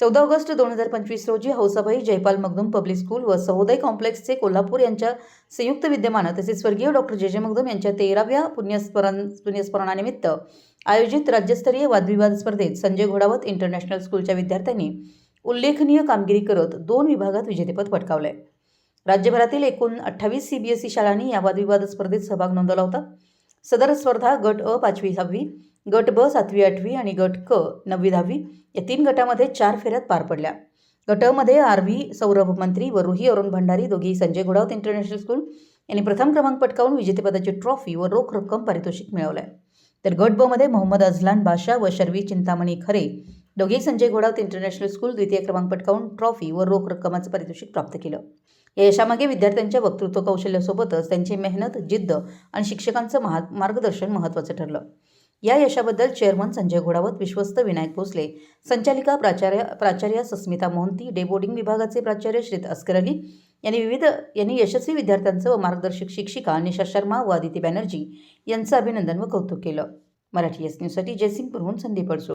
चौदा ऑगस्ट दोन हजार पंचवीस रोजी हौसाबाई जयपाल मगदुम पब्लिक स्कूल व सहोदय कॉम्प्लेक्सचे कोल्हापूर यांच्या संयुक्त विद्यमानं तसेच स्वर्गीय डॉक्टर जे जे मगदुम यांच्या तेराव्या पुण्यस्मरण पुण्यस्मरणानिमित्त आयोजित राज्यस्तरीय वादविवाद स्पर्धेत संजय घोडावत इंटरनॅशनल स्कूलच्या विद्यार्थ्यांनी उल्लेखनीय कामगिरी करत दोन विभागात विजेतेपद पटकावलंय. राज्यभरातील एकूण अठ्ठावीस सी बी एस ई शाळांनी या वादविवाद स्पर्धेत सहभाग नोंदवला होता. सदर स्पर्धा गट अ पाचवी सहावी गट ब सातवी आठवी आणि गट क नववी दहावी या तीन गटामध्ये चार फेऱ्यात पार पडल्या. गटमध्ये आर व्ही सौरभ मंत्री व रुही अरुण भंडारी दोघी संजय घोडावत इंटरनॅशनल स्कूल यांनी प्रथम क्रमांक पटकावून विजेतेपदाची ट्रॉफी व रोख रक्कम पारितोषिक मिळवलं तर गट ब मध्ये मोहम्मद अझलान बाशा व शर्वी चिंतामणी खरे दोघेही संजय घोडावत इंटरनॅशनल स्कूल द्वितीय क्रमांक पटकावून ट्रॉफी व रोख रक्कमाचं पारितोषिक प्राप्त केलं. या यशामागे विद्यार्थ्यांच्या वक्तृत्व कौशल्यासोबतच त्यांची मेहनत जिद्द आणि शिक्षकांचं महा मार्गदर्शन महत्त्वाचं ठरलं. या यशाबद्दल चेअरमन संजय घोडावत विश्वस्त विनायक भोसले संचालिका प्राचार्य प्राचार्य सस्मिता मोहंती डे बोर्डिंग विभागाचे प्राचार्य श्रीत अस्कर अली यांनी विविध यांनी यशस्वी विद्यार्थ्यांचं व मार्गदर्शक शिक्षिका निशा शर्मा व आदिती बॅनर्जी यांचं अभिनंदन व कौतुक केलं. मराठी एस न्यूजसाठी जयसिंगपूरहून संदीप अडसो